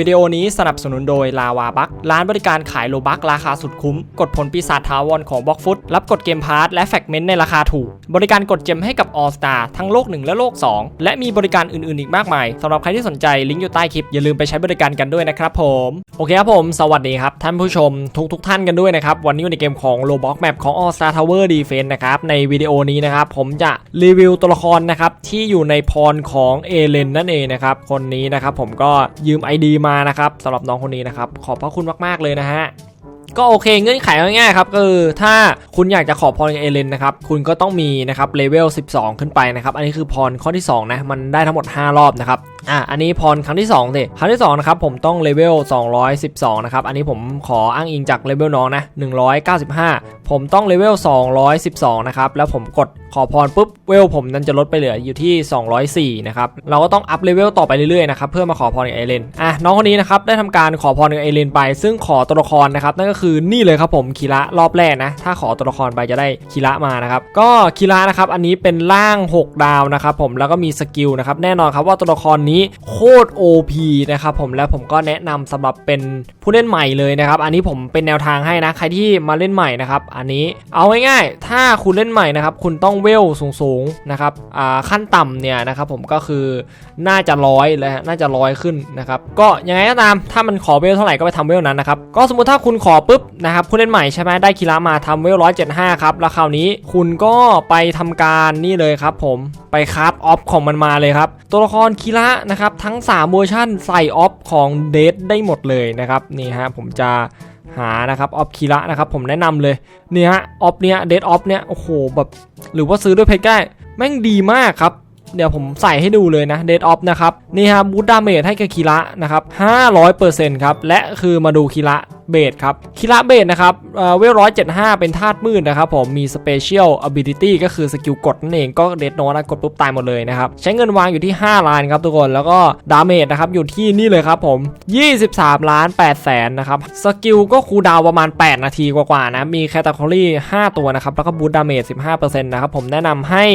วิดีโอนี้สนับสนุนโดยลาวาบักร้านบริการขายโลบักราคาสุดคุ้ม กดผลปีศาจทาวรของบล็อกฟุตรับกดเกมพาร์ทและแฟกเมนต์ในราคาถูก บริการกดเจมให้กับ All Star ทั้งโลก 1 และโลก 2 และมีบริการอื่นๆอีกมากมายสำหรับใครที่สนใจลิงก์อยู่ใต้คลิป อย่าลืมไปใช้บริการกันด้วยนะครับผมโอเคครับผม สวัสดีครับ ท่านผู้ชมทุกทุกๆท่านกันด้วยนะครับวันนี้อยู่ในเกมของ Roblox Map ของ All Star Tower Defense นะครับในวิดีโอนี้นะครับผมจะรีวิวตัวละครนะครับที่อยู่ในพรของเอเลนนั่นเองนะครับคนนี้นะครับผมก็ยืม ID มานะครับสำหรับน้องคนนี้นะครับ ขอบพระคุณมากๆเลยนะฮะก็โอเคเงื่อนไขง่ายๆครับก็คือถ้าคุณอยากจะขอพรเอเลนนะครับคุณก็ต้องมีนะครับเลเวล 12 ขึ้นไปนะครับอันนี้คือพรข้อที่2นะมันได้ทั้งหมด 5 รอบนะครับอะอันนี้พรครั้งที่2สิครั้งที่2นะครับผมต้องเลเวล 212 นะครับอันนี้ผมขออ้างอิงจากเลเวลน้องนะ 195 ผมต้องเลเวล 212 นะครับแล้วผมกดขอพรปุ๊บเวลผมนั้นจะลดไปเหลืออยู่ที่ 204 นะครับ เราก็ต้องอัพเลเวลต่อไปเรื่อยๆนะครับเพื่อมาขอพรกับเอเลนอะน้องคนนี้นะครับได้ทำการขอพรกับเอเลนไป ซึ่งขอตัวละครนะครับนั่นก็คือนี่เลยครับผมคีระรอบแรกนะ ถ้าขอตัวละครไปจะได้คีระมานะครับก็คีระนะครับอันนี้เป็นร่าง 6 ดาวนะครับผมแล้วก็มีสกิลนะครับแน่นอนครับว่าตัวละครนี้โคตร OP นะครับผมแล้วผมก็แนะนำสำหรับเป็นผู้เล่นใหม่เลยนะครับอันนี้ผมเป็นแนวทางให้นะใครที่มาเล่นใหม่นะครับอันนี้เอาง่ายๆถ้าคุณเล่นใหม่นะครับคุณต้องเวลสูงๆนะครับอ่าขั้นต่ำเนี่ยนะครับผมก็คือน่าจะร้อยเลยฮะน่าจะร้อยขึ้นนะครับก็ยังไงก็ตามถ้ามันขอเวลเท่าไหร่ก็ไปทำเวลนั้นนะครับก็สมมติถ้าคุณขอปุ๊บนะครับผู้เล่นใหม่ใช่ไหมได้คีระมาทำเวลร้อยเจ็ดห้าครับแล้วคราวนี้คุณก็ไปทำการนี่เลยครับผมไปคราฟออฟของมันมาเลยครับตัวละครคีระนะครับทั้ง3เวอร์ชั่นใส่ออฟของเดทได้หมดเลยนะครับนี่ฮะผมจะหานะครับออฟคีระนะครับผมแนะนำเลยนี่ฮะออฟเนี้ยเดทออฟเนี้ยโอ้โหแบบ หรือว่าซื้อด้วยเพชรได้แม่งดีมากครับ เดี๋ยวผมใส่ให้ดูเลยนะเดตออฟนะครับ นี่ฮะบบูตดาเมจให้กับคีระนะครับ500%ครับ และคือมาดูคีระ เบสครับคีระเบสนะครับเวลร้อยเจ็ดห้าเป็นธาตุมืดนะครับผมมี Special Ability ก็คือสกิลกดนั่นเองก็เดดโนนะกดปุ๊บตายหมดเลยนะครับ ใช้เงินวางอยู่ที่ 5 ล้านครับทุกคนแล้วก็ดาเมจนะครับอยู่ที่นี่เลยครับผม 23 ล้าน8แสนนะครับสกิลก็คูดาวประมาณ 8 นาทีกว่าๆนะมีแคตตา o r y 5ตัวนะครับแล้วก็บูตดาเมจ15%นะครับผมแนะนำให้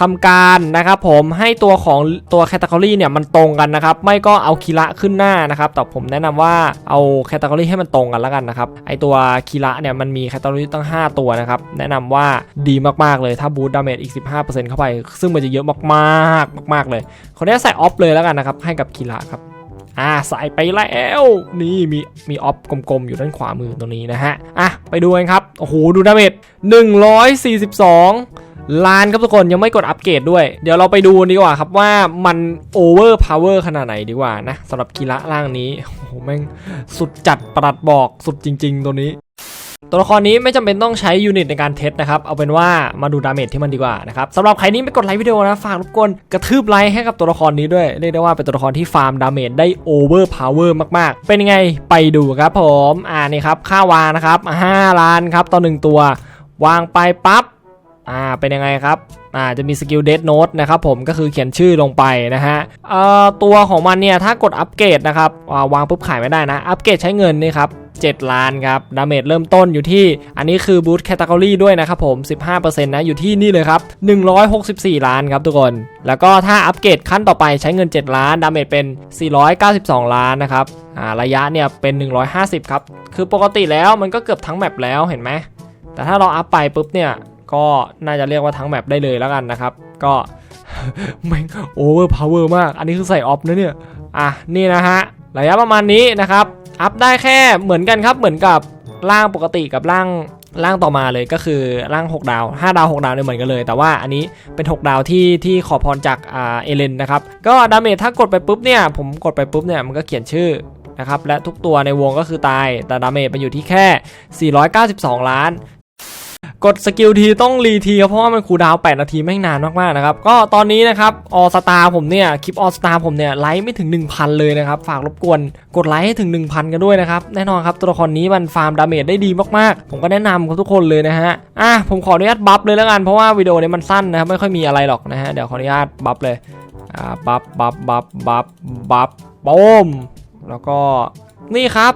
ทำการนะครับผมให้ตัวของตัวแคตตากรีเนี่ยมันตรงกันนะครับไม่ก็เอาคีระขึ้นหน้านะครับแต่ผมแนะนำว่าเอาแคตตากรีให้มันตรงกันแล้วกันนะครับไอตัวคีระเนี่ยมันมีแคตตากรีตั้ง 5 ตัวนะครับแนะนำว่าดีมากๆเลยถ้าบูตดาเมจอีก 15%เข้าไป ซึ่งมันจะเยอะมากๆมากๆเลยคนนี้ใส่ออฟเลยแล้วกันนะครับให้กับคีระครับอ่าใส่ไปแล้วนี่มีมีออฟกลมๆ อยู่ด้านขวามือตรงนี้นะฮะอะไปดูกันครับ โอ้โห ดูดาเมจ142 ล้านครับทุกคนยังไม่กดอัปเกรดด้วย เดี๋ยวเราไปดูดีกว่าครับว่ามันโอเวอร์พาวเวอร์ขนาดไหนดีกว่านะสำหรับกีฬาร่างนี้โอ้โหแม่งสุดจัดประหลัดบอกสุดจริง ๆ ตัวนี้ตัวละครนี้ไม่จำเป็นต้องใช้ยูนิตในการเทสนะครับ เอาเป็นว่ามาดูดาเมจที่มันดีกว่านะครับสำหรับใครนี้ไม่กดไลค์วิดีโอนะ ฝากรบกวนกระทืบไลค์ให้กับตัวละครนี้ด้วย เรียกได้ว่าเป็นตัวละครที่ฟาร์มดาเมจได้โอเวอร์พาวเวอร์มาก ๆ เป็นยังไงไปดูครับผม อ่านี่ครับ ค่าวางนะครับ 5 ล้านครับต่อหนึ่งตัว วางไปปั๊บ อ่าเป็นยังไงครับอ่าจะมีสกิลเด d โน t นะครับผมก็คือเขียนชื่อลงไปนะฮะเอ่อตัวของมันเนี่ยถ้ากดอัปเกรดนะครับอ่าวางปุ๊บขายไม่ได้นะ อัปเกรดใช้เงินนี่ครับ7 ล้านครับ ดาเมจเริ่มต้นอยู่ที่ อันนี้คือบูตแคตตากรีด้วยนะครับผม 15%นะ อยู่ที่นี่เลยครับ 164 ล้านครับทุกคน แล้วก็ถ้าอัปเกรดขั้นต่อไปใช้เงิน 7 ล้าน ดาเมจเป็น 492 ล้านนะครับ อ่า ระยะเนี่ยเป็น 150 ครับ คือปกติแล้วมันก็เกือบทั้งแมปแล้วเห็นไหม แต่ถ้าเราอัพไปปุ๊บเนี่ย ก็น่าจะเรียกว่าทั้งแมปได้เลยแล้วกันนะครับ ก็แม่งโอเวอร์พาวเวอร์มาก อันนี้คือใส่ออฟนะเนี่ย อะ นี่นะฮะ ระยะประมาณนี้นะครับ อัพได้แค่เหมือนกันครับ เหมือนกับร่างปกติกับร่างร่างต่อมาเลยก็คือร่าง 6 ดาว 5 ดาว 6 ดาวเนี่ยเหมือนกันเลย แต่ว่าอันนี้เป็น 6 ดาวที่ที่ขอพรจากอ่าเอเลนนะครับ ก็ดาเมจถ้ากดไปปุ๊บเนี่ย ผมกดไปปุ๊บเนี่ยมันก็เขียนชื่อนะครับและทุกตัวในวงก็คือตาย แต่ดาเมจมันอยู่ที่แค่ 492 ล้าน กดสกิลทีต้องรีทีครับเพราะว่ามันคูดาว 8 นาทีไม่นานมากๆนะครับ ก็ตอนนี้นะครับออสตาผมเนี่ย คลิปออสตาผมเนี่ยไลค์ไม่ถึง 1,000 เลยนะครับ ฝากรบกวนกดไลค์ให้ถึง 1,000 กันด้วยนะครับ แน่นอนครับตัวละครนี้มันฟาร์มดาเมจได้ดีมากๆ ผมก็แนะนำครับทุกคนเลยนะฮะอะผมขออนุญาตบัฟเลยแล้วกันเพราะว่าวิดีโอนี้มันสั้นนะครับไม่ค่อยมีอะไรหรอกนะฮะเดี๋ยวขออนุญาตบัฟเลยอ่าบัฟบัฟบัฟบัฟบัฟโป้มแล้วก็นี่ครับ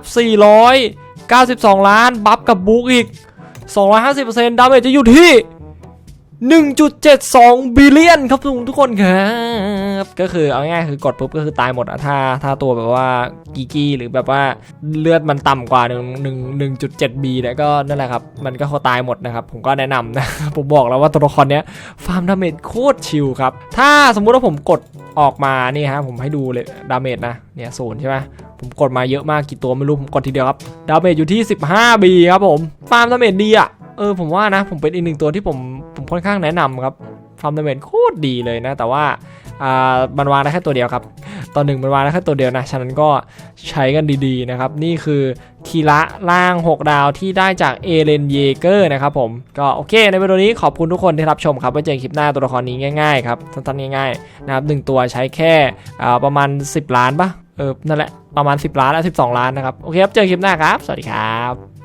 492 ล้านบัฟกับบุ๊กอีก 250%ดาเมจจะอยู่ที่ 1.72 บิลเลียนครับทุกคนครับก็คือเอาง่ายๆคือกดปุ๊บก็คือตายหมดอะถ้าถ้าตัวแบบว่ากีกี้หรือแบบว่าเลือดมันต่ำกว่า1 1 1.7 b เนี่ยก็นั่นแหละครับ มันก็เขาตายหมดนะครับ ผมก็แนะนำนะ ผมบอกแล้วว่าตัวละครเนี้ยฟาร์มดาเมจโคตรชิลครับ ถ้าสมมุติว่าผมกดออกมานี่ฮะผมให้ดูเลยดาเมจนะเนี่ยศูนย์ใช่ไหม ผมกดมาเยอะมากกี่ตัวไม่รู้ผมกดทีเดียวครับดาเมจอยู่ที่ 15 b ครับผมฟาร์มดาเมจดีอะเออผมว่านะผมเป็นอีกหนึ่งตัวที่ผมผมค่อนข้างแนะนำครับฟาร์มดาเมจโคตรดีเลยนะ แต่ว่าอ่ามันวางได้แค่ตัวเดียวครับตอนหนึ่งมันวางได้แค่ตัวเดียวนะฉะนั้นก็ใช้กันดีๆนะครับนี่คือทีละล่าง 6 ดาวที่ได้จากเอเลนเยเกอร์นะครับผมก็โอเค ในวิดีโอนี้ขอบคุณทุกคนที่รับชมครับไว้เจอกันคลิปหน้าตัวละครนี้ง่ายๆครับสั้นๆง่ายๆนะครับหนึ่งตัวใช้แค่อ่าประมาณ 10 ล้านปะ เออนั่นแหละประมาณ 10 ล้านและ12 ล้านนะครับ โอเคครับ เจอกันคลิปหน้าครับ สวัสดีครับ